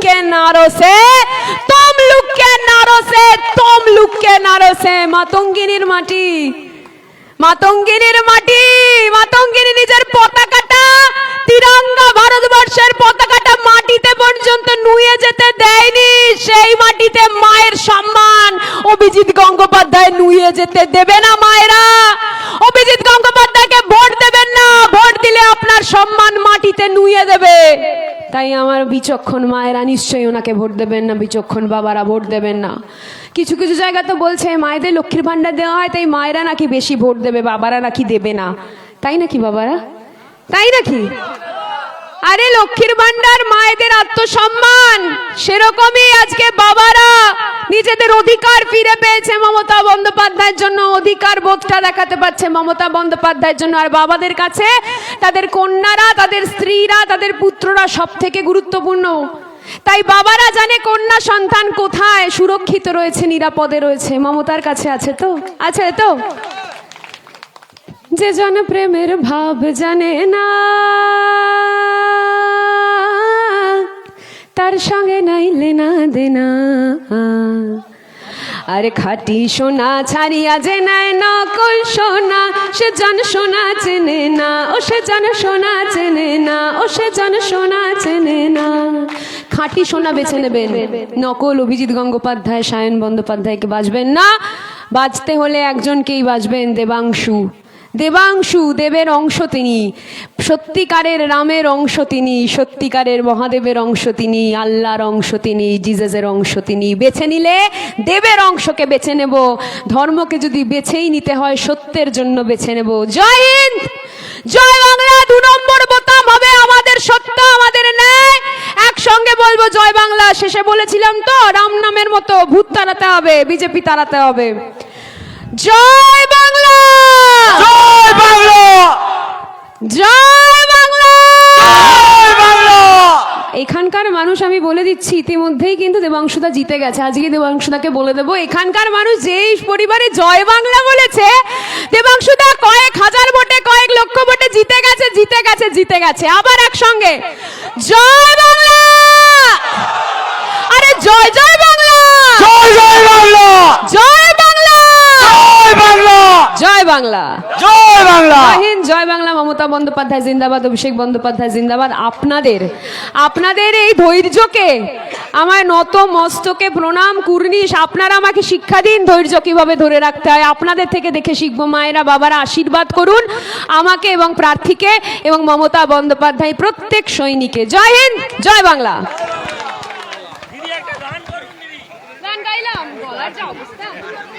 नारों से तुम लुक के नारों से तुम लुक के नारों से মাতঙ্গিনীর মাটি মাতঙ্গিনীর মাটি মাতঙ্গিনী নিজের পতাকাটা তিরঙ্গা ভারতবর্ষের পতাকাটা মাটিতে পর্যন্ত নুয়ে যেতে দেয়নি সেই মাটিতে মায়ের সম্মান অভিজিৎ গঙ্গোপাধ্যায় নুয়ে যেতে দেবে না মায়েরা অভিজিৎ গঙ্গোপাধ্যায়কে তাই আমার বিচক্ষণ মায়েরা নিশ্চয়ই ওনাকে ভোট দেবেন না, বিচক্ষণ বাবারা ভোট দেবেন না। কিছু কিছু জায়গা তো বলছে, মায়েদের লক্ষ্মীর ভাণ্ডার দেওয়া হয়, তাই মায়েরা নাকি বেশি ভোট দেবে, বাবারা নাকি দেবে না। তাই নাকি বাবারা? তাই নাকি? আরে লক্ষ্মীর ভাণ্ডার, মায়েদের আত্মসম্মান, সেরকমই আজকে বাবারা। নিজেদের অধিকার ফিরে পেয়েছে মমতা বন্দ্যোপাধ্যায়ের জন্য। অধিকার বোধটা দেখাতে পারছে মমতা বন্দ্যোপাধ্যায়ের জন্য। আর বাবাদের কাছে তাদের কন্যারা, তাদের স্ত্রীরা, তাদের পুত্ররা সব থেকে গুরুত্বপূর্ণ। তাই বাবারা জানে কন্যা সন্তান কোথায়? সুরক্ষিত রয়েছে, নিরাপদে রয়েছে। মমতার কাছে আছে তো? আছে তো? যে জন প্রেমের ভাব জানে না, তার সঙ্গে নাইলে না দেনা। আর খাটি সোনা ছাড়িয়া যে নাই নকল সোনা, সে জন সোনা চেনে না, ও সে জন সোনা চেনে না, ও সে জন সোনা চেনে না। খাঁটি সোনা বেছে নেবেন। নকল অভিজিৎ গঙ্গোপাধ্যায়, সায়ন বন্দ্যোপাধ্যায়কে বাজবেন না। বাজতে হলে একজনকেই বাজবেন দেবাংশু। দেবাংশু দেবের অংশ তিনি। সত্যিকারের রামের অংশ তিনি, সত্যিকারের মহাদেবের অংশ তিনি, আল্লাহর অংশ তিনি জিজাসের অংশ তিনি। বেছে নিলে দেবের অংশকে বেছে নেব। ধর্মকে যদি বেছেই নিতে হয়, সত্যের জন্য বেছে নেব। জয় হিন্দ! জয় বাংলা! দু নম্বর বোতাম হবে আমাদের সত্য, আমাদের ন্যায়। একসঙ্গে বলব, জয় বাংলা। শেষে বলেছিলাম তো, রাম নামের মতো ভূত তাড়াতে হবে, বিজেপি তাড়াতে হবে। জয় বাংলা জয় বাংলা! এখানকার মানুষ আমি বলে দিচ্ছি ইতিমধ্যেই কিন্তু দেবাংশুদা জিতে গেছে। আজকে দেবাংশুদাকে বলে দেবো এখানকার মানুষ যেই পরিবারে জয় বাংলা বলেছে দেবাংশুদা কয়েক হাজার ভোটে কয়েক লক্ষ ভোটে জিতে গেছে জিতে গেছে জিতে গেছে। আবার একসঙ্গে জয় বাংলা! আরে জয় জয় বাংলা! জয় জয় বাংলা! জয় বাংলা! জয় বাংলা! জয় বাংলা! জয় বাংলা। জয় জয় বাংলা। মমতা বন্দ্যোপাধ্যায় জিন্দাবাদ অভিষেক বন্দ্যোপাধ্যায় জিন্দাবাদ। আপনাদের আপনাদের এই ধৈর্যকে আমার নত মস্তকে প্রণাম কুর্নিশ আপনারা আমাকে শিক্ষা দিন ধৈর্য কীভাবে ধরে রাখতে হয়। আপনাদের থেকে দেখে শিখব মায়েরা বাবারা আশীর্বাদ করুন আমাকে এবং প্রার্থীকে এবং মমতা বন্দ্যোপাধ্যায় প্রত্যেক সৈনিকে। জয় হিন্দ জয় বাংলা। গান গাইলাম গলার যা অবস্থা।